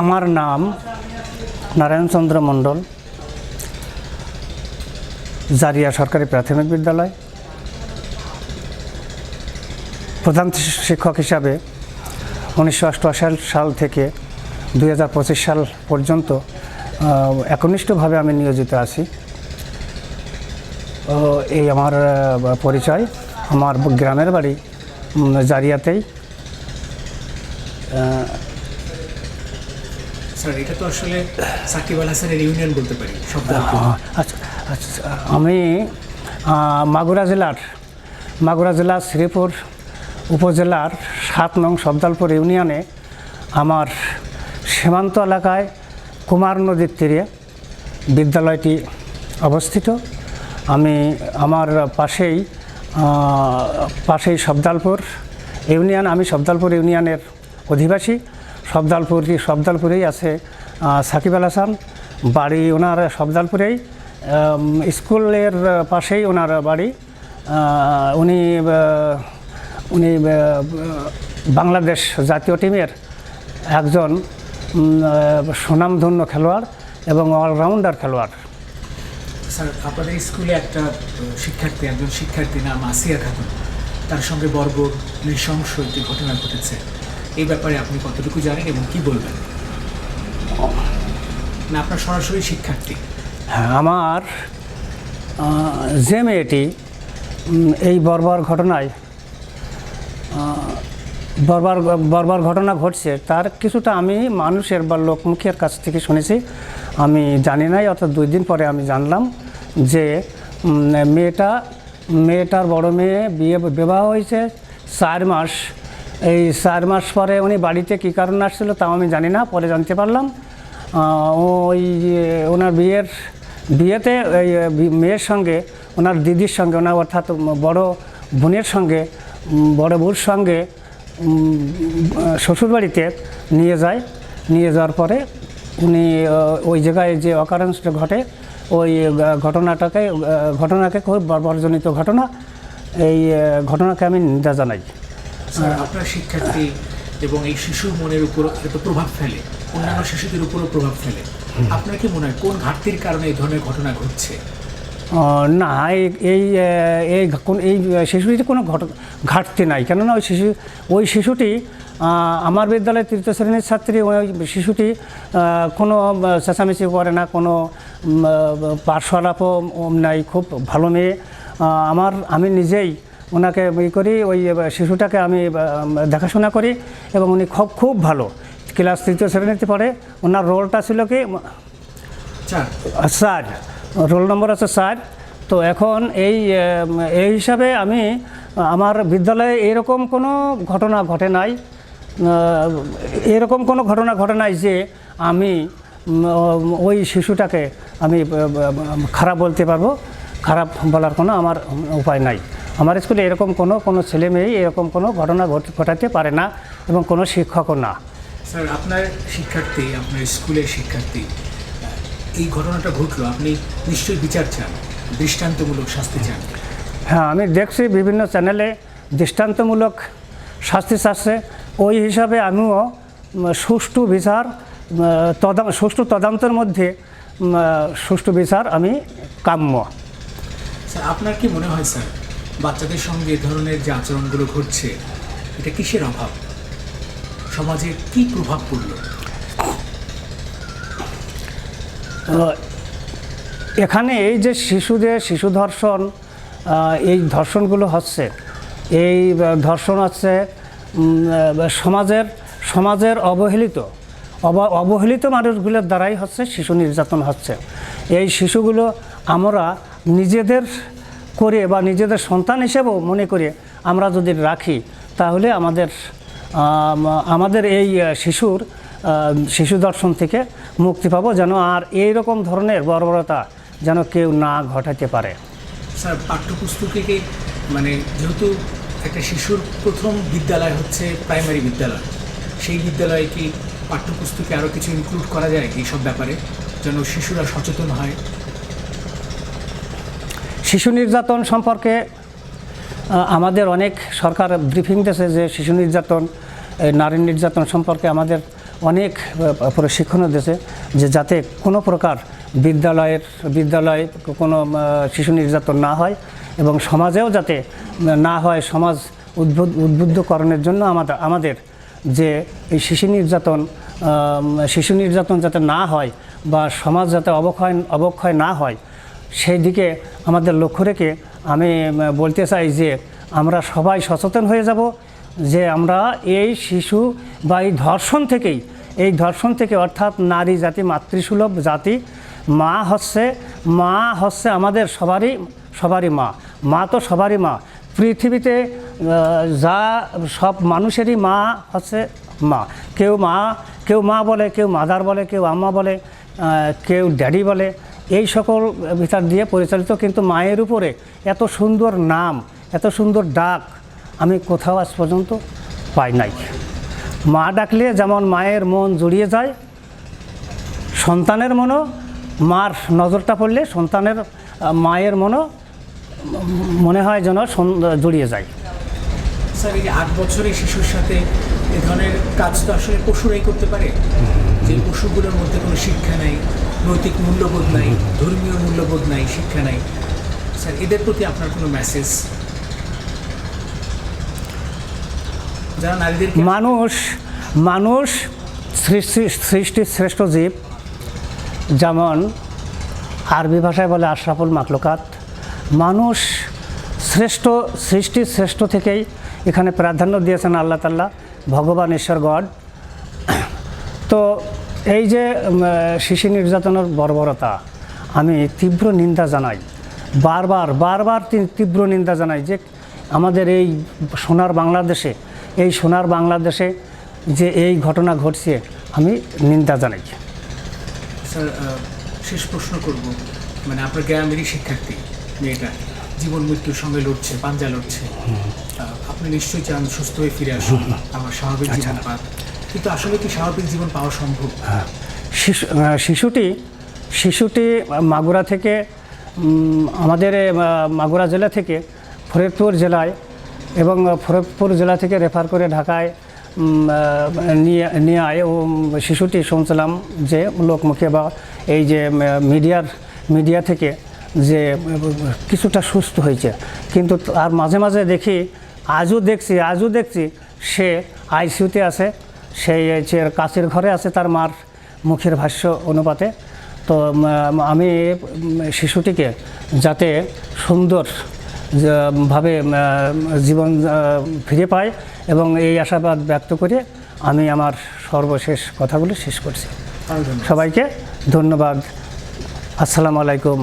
আমার নাম নারায়ণচন্দ্র মণ্ডল, জারিয়া সরকারি প্রাথমিক বিদ্যালয়। প্রধান শিক্ষক হিসাবে উনিশশো অষ্টআশি সাল থেকে দু হাজার পঁচিশ সাল পর্যন্ত একনিষ্ঠভাবে আমি নিয়োজিত আছি। এই আমার পরিচয় আমার গ্রামের বাড়ি জারিয়াতেই। আচ্ছা আচ্ছা আমি মাগুরা জেলার মাগুরা জেলার শ্রীপুর উপজেলার সাত নং সবদালপুর ইউনিয়নে আমার সীমান্ত এলাকায় কুমার নদীর তীরে বিদ্যালয়টি অবস্থিত। আমি আমার পাশেই পাশেই সবদালপুর ইউনিয়ন, আমি সবদালপুর ইউনিয়নের অধিবাসী। সবদালপুর কি সবদালপুরেই আছে সাকিব আল হাসান। বাড়ি ওনার সবদালপুরেই স্কুলের পাশেই ওনার বাড়ি। উনি উনি বাংলাদেশ জাতীয় টিমের একজন সুনামধন্য খেলোয়াড় এবং অলরাউন্ডার খেলোয়াড়। স্যার, আপনাদের স্কুলে একটা শিক্ষার্থী, একজন শিক্ষার্থী নাম আসিয়া খাতুন। তার সঙ্গে বর্বর নৃশংস একটি ঘটনা ঘটেছে। এই ব্যাপারে আপনি কতটুকু জানেন এবং কি বলবেন? না, আপনার সরাসরি শিক্ষার্থী। হ্যাঁ আমার যে মেয়েটি এই বর্বর ঘটনায় বর্বর বর্বর ঘটনা ঘটছে, তার কিছুটা আমি মানুষের বা লোকমুখের কাছ থেকে শুনেছি। আমি জানি নাই, অর্থাৎ দুই দিন পরে আমি জানলাম যে মেয়েটা, মেয়েটার বড় মেয়ে বিয়ে, বিবাহ হয়েছে চার মাস এই চার মাস পরে উনি বাড়িতে কী কারণে আসছিল তাও আমি জানি না, পরে জানতে পারলাম। ওই ওনার বিয়ের, বিয়েতে এই মেয়ের সঙ্গে, ওনার দিদির সঙ্গে, ওনার অর্থাৎ বড় বোনের সঙ্গে বড় বউর সঙ্গে শ্বশুরবাড়িতে নিয়ে যায়। নিয়ে যাওয়ার পরে উনি ওই জায়গায় যে অকারেন্সটা ঘটে, ওই ঘটনাটাকে ঘটনাকে খুব বর্বরজনিত ঘটনা। এই ঘটনাকে আমি নিন্দা জানাই। আপনার শিক্ষার্থী এবং এই শিশুর মনের উপর একটা প্রভাব ফেলে অন্যান্য শিশুদের উপরও প্রভাব ফেলে। আপনার কি মনে হয় কোন ঘাটতির কারণে এই ধরনের ঘটনা ঘটছে? না এই এই কোন- এই শিশুটির কোনো ঘট ঘাটতি নাই। কেননা ওই শিশু ওই শিশুটি আমার বিদ্যালয়ের তৃতীয় শ্রেণির ছাত্রী ওই শিশুটি কোনো চেঁচামেচি করে না কোনো পার্শ্বলাপও নাই খুব ভালো মেয়ে। আমার আমি নিজেই ওনাকে ই করি ওই শিশুটাকে আমি দেখাশোনা করি এবং উনি খুব খুব ভালো। ক্লাস তৃতীয় শ্রেণীতে পড়ে। ওনার রোলটা ছিল কি স্যার। রোল নম্বর আছে স্যার। তো এখন এই এই হিসাবে আমি আমার বিদ্যালয়ে এরকম কোনো ঘটনা ঘটে নাই। এরকম কোনো ঘটনা ঘটে নাই যে আমি ওই শিশুটাকে আমি খারাপ বলতে পারব। খারাপ বলার কোনো আমার উপায় নাই। আমার স্কুলে এরকম কোনো কোনো ছেলে মেয়ে এরকম কোনো ঘটনা ঘট- ঘটাতে পারে না এবং কোনো শিক্ষকও না। স্যার আপনার শিক্ষার্থী আপনার স্কুলের শিক্ষার্থী এই ঘটনাটা ঘটলো আপনি নিশ্চয়ই বিচার চান দৃষ্টান্তমূলক শাস্তি চান। হ্যাঁ আমি দেখছি বিভিন্ন চ্যানেলে দৃষ্টান্তমূলক শাস্তি চাচ্ছে। ওই হিসাবে আমিও সুষ্ঠু বিচার তদা সুষ্ঠু তদন্তের মধ্যে সুষ্ঠু বিচার আমি কাম্য। স্যার আপনার কি মনে হয় স্যার বাচ্চাদের সঙ্গে এ ধরনের যে আচরণগুলো ঘটছে, এটা কিসের অভাব? সমাজে কি প্রভাব পড়ল? এখানে এই যে শিশুদের শিশু ধর্ষণ এই ধর্ষণগুলো হচ্ছে, এই ধর্ষণ হচ্ছে সমাজের সমাজের অবহেলিত, অব- অবহেলিত মানুষগুলোর দ্বারাই হচ্ছে শিশু নির্যাতন হচ্ছে। এই শিশুগুলো আমরা নিজেদের করে বা নিজেদের সন্তান হিসেবেও মনে করে আমরা যদি রাখি, তাহলে আমাদের আমাদের এই শিশুর শিশু দর্শন থেকে মুক্তি পাবো যেন আর এই রকম ধরনের বর্বরতা যেন কেউ না ঘটাতে পারে। স্যার, পাঠ্যপুস্তকে মানে যেহেতু একটা শিশুর প্রথম বিদ্যালয় হচ্ছে প্রাইমারি বিদ্যালয়, সেই বিদ্যালয়ে কি পাঠ্যপুস্তকে আরও কিছু ইনক্লুড করা যায় এইসব ব্যাপারে? যেন শিশুরা সচেতন হয় শিশু নির্যাতন সম্পর্কে আমাদের অনেক সরকার ব্রিফিং দিয়েছে যে শিশু নির্যাতন নারী নির্যাতন সম্পর্কে আমাদের অনেক প্রশিক্ষণও দিয়েছে যে যাতে কোনো প্রকার বিদ্যালয়ের, বিদ্যালয়ে কোনো শিশু নির্যাতন না হয় এবং সমাজেও যাতে না হয় সমাজ উদ্বুদ্ধ উদ্বুদ্ধকরণের জন্য আমাদের আমাদের যে এই শিশু নির্যাতন শিশু নির্যাতন যাতে না হয় বা সমাজ যাতে অবক্ষয় অবক্ষয় না হয় সেই দিকে আমাদের লক্ষ্য রেখে আমি বলতে চাই যে আমরা সবাই সচেতন হয়ে যাব যে আমরা এই শিশু বা এই ধর্ষণ থেকেই, এই ধর্ষণ থেকে অর্থাৎ নারী জাতি, মাতৃসুলভ জাতি, মা হচ্ছে মা হচ্ছে আমাদের সবারই সবারই মা মা তো সবারই মা। পৃথিবীতে যা সব মানুষেরই মা হচ্ছে মা। কেউ মা কেউ মা বলে, কেউ মাদার বলে, কেউ আম্মা বলে কেউ ড্যাডি বলে এই সকল বিচার দিয়ে পরিচালিত, কিন্তু মায়ের উপরে এত সুন্দর নাম, এত সুন্দর ডাক আমি কোথাও আজ পর্যন্ত পাই নাই। মা ডাকলে যেমন মায়ের মন জড়িয়ে যায়, সন্তানের মনও মার নজরটা পড়লে সন্তানের, মায়ের মনও মনে হয় যেন জড়িয়ে যায়। স্যার, এই আট বছরের শিশুর সাথে এ ধরনের কাজ তো আসলে পশুরাই করতে পারে। যে পশুগুলোর মধ্যে কোনো শিক্ষা নাই নৈতিক মূল্যবোধ নাই ধর্মীয় মূল্যবোধ নাই শিক্ষা নাই। স্যার এদের প্রতি আপনার কোনো মেসেজ যারা নারীদের মানুষ মানুষ সৃষ্টি সৃষ্টির শ্রেষ্ঠ জীব যেমন আরবি ভাষায় বলে আশরাফুল মাকলুকাত মানুষ শ্রেষ্ঠ সৃষ্টির শ্রেষ্ঠ থেকেই এখানে প্রাধান্য দিয়েছেন আল্লাহ তাল্লাহ ভগবান ঈশ্বর গড। তো এই যে শিশু নির্যাতনের বর্বরতা, আমি তীব্র নিন্দা জানাই। বারবার বারবার তীব্র নিন্দা জানাই যে আমাদের এই সোনার বাংলাদেশে, এই সোনার বাংলাদেশে যে এই ঘটনা ঘটছে, আমি নিন্দা জানাই। স্যার শেষ প্রশ্ন করব। মানে আপনার গ্রামেরই শিক্ষার্থী, মেয়েটা। জীবন মৃত্যুর সঙ্গে লড়ছে পাঞ্জা লড়ছে। আপনি নিশ্চয়ই চান সুস্থ হয়ে ফিরে আসুন। আমার স্বাভাবিক জীবন পাক কিন্তু আসলে কি স্বাভাবিক জীবন পাওয়া সম্ভব? শিশু শিশুটি শিশুটি মাগুরা থেকে আমাদের মাগুরা জেলা থেকে ফরিদপুর জেলায় এবং ফরিদপুর জেলা থেকে রেফার করে ঢাকায় নিয়ে নিয়ে আয় ও শিশুটি শুনছিলাম যে লোকমুখে বা এই যে মিডিয়ার মিডিয়া থেকে যে কিছুটা সুস্থ হয়েছে। কিন্তু আর মাঝে মাঝে দেখি আজও দেখছি আজও দেখছি সে আইসিউতে আছে সেই হচ্ছে কাছের ঘরে আছে তার মার মুখের ভাষ্য অনুপাতে। তো আমি শিশুটিকে যাতে সুন্দর ভাবে জীবন ফিরে পায় এবং এই আশাবাদ ব্যক্ত করে আমি আমার সর্বশেষ কথাগুলি শেষ করছি। সবাইকে ধন্যবাদ। আসসালামু আলাইকুম।